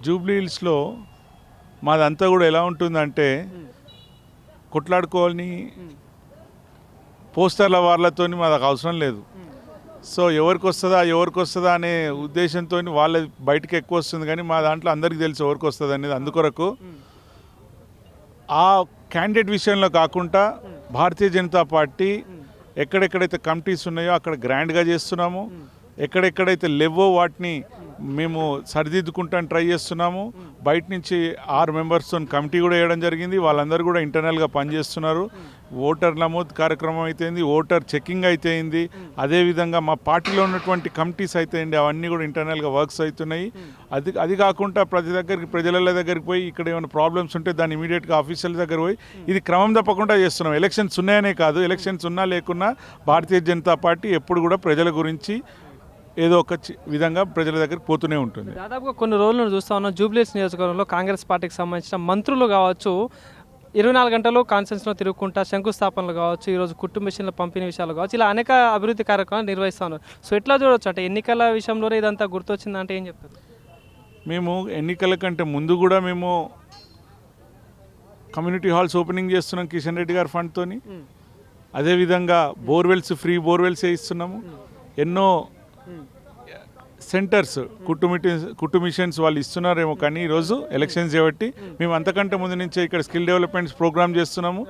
Jubilee హిల్స్లో మాదంతా కూడా ఎలా ఉంటుందంటే కొట్లాడుకోవాలని పోస్టర్ల వాళ్ళతో మాకు అవసరం లేదు. సో ఎవరికి వస్తుందా ఎవరికి వస్తుందా అనే ఉద్దేశంతో వాళ్ళ బయటకు ఎక్కువ వస్తుంది కానీ మా దాంట్లో అందరికీ తెలుసు ఎవరికి వస్తుంది అనేది అందుకొరకు ఆ క్యాండిడేట్ విషయంలో కాకుండా భారతీయ జనతా పార్టీ ఎక్కడెక్కడైతే కమిటీస్ ఉన్నాయో అక్కడ గ్రాండ్గా చేస్తున్నాము ఎక్కడెక్కడైతే లేవో వాటిని మేము సరిదిద్దుకుంటాను ట్రై చేస్తున్నాము. బయట నుంచి ఆరు మెంబర్స్తో కమిటీ కూడా వేయడం జరిగింది. వాళ్ళందరూ కూడా ఇంటర్నల్గా పనిచేస్తున్నారు. ఓటర్ నమోదు కార్యక్రమం అయితేంది ఓటర్ చెకింగ్ అయితేంది. అదేవిధంగా మా పార్టీలో ఉన్నటువంటి కమిటీస్ అయితేంది అవన్నీ కూడా ఇంటర్నల్గా వర్క్స్ అవుతున్నాయి. అది అది కాకుండా ప్రతి దగ్గరికి ప్రజల దగ్గరికి పోయి ఇక్కడ ఏమైనా ప్రాబ్లమ్స్ ఉంటే దాన్ని ఇమీడియట్గా ఆఫీసర్ల దగ్గర పోయి ఇది క్రమం తప్పకుండా చేస్తున్నాం. ఎలక్షన్స్ ఉన్నాయనే కాదు ఎలక్షన్స్ ఉన్నా లేకున్నా భారతీయ జనతా పార్టీ ఎప్పుడు కూడా ప్రజల గురించి ఏదో ఒక విధంగా ప్రజల దగ్గరికి పోతూనే ఉంటుంది. దాదాపుగా కొన్ని రోజులు చూస్తా ఉన్నాం జూబ్లీస్ నియోజకవర్గంలో కాంగ్రెస్ పార్టీకి సంబంధించిన మంత్రులు కావచ్చు ఇరవై నాలుగు గంటలు కాన్ఫరెన్స్లో తిరుగుకుంటా శంకుస్థాపనలు కావచ్చు ఈరోజు కుటుంబ మిషన్ల పంపిణీ విషయాలు కావచ్చు ఇలా అనేక అభివృద్ధి కార్యక్రమాలు నిర్వహిస్తా ఉన్నారు. సో ఎట్లా చూడొచ్చు? అంటే ఎన్నికల విషయంలోనే ఇదంతా గుర్తొచ్చిందంటే ఏం చెప్తారు? మేము ఎన్నికల కంటే ముందు కూడా మేము కమ్యూనిటీ హాల్స్ ఓపెనింగ్ చేస్తున్నాం కిషన్ రెడ్డి గారి ఫండ్తోని. అదేవిధంగా బోర్వెల్స్ ఫ్రీ బోర్వెల్స్ ఇస్తున్నాము. ఎన్నో సెంటర్స్ కుటుంబి కుట్టు మిషన్స్ వాళ్ళు ఇస్తున్నారేమో కానీ ఈరోజు ఎలక్షన్స్ కాబట్టి మేము అంతకంటే ముందు నుంచే ఇక్కడ స్కిల్ డెవలప్మెంట్స్ ప్రోగ్రామ్ చేస్తున్నాము.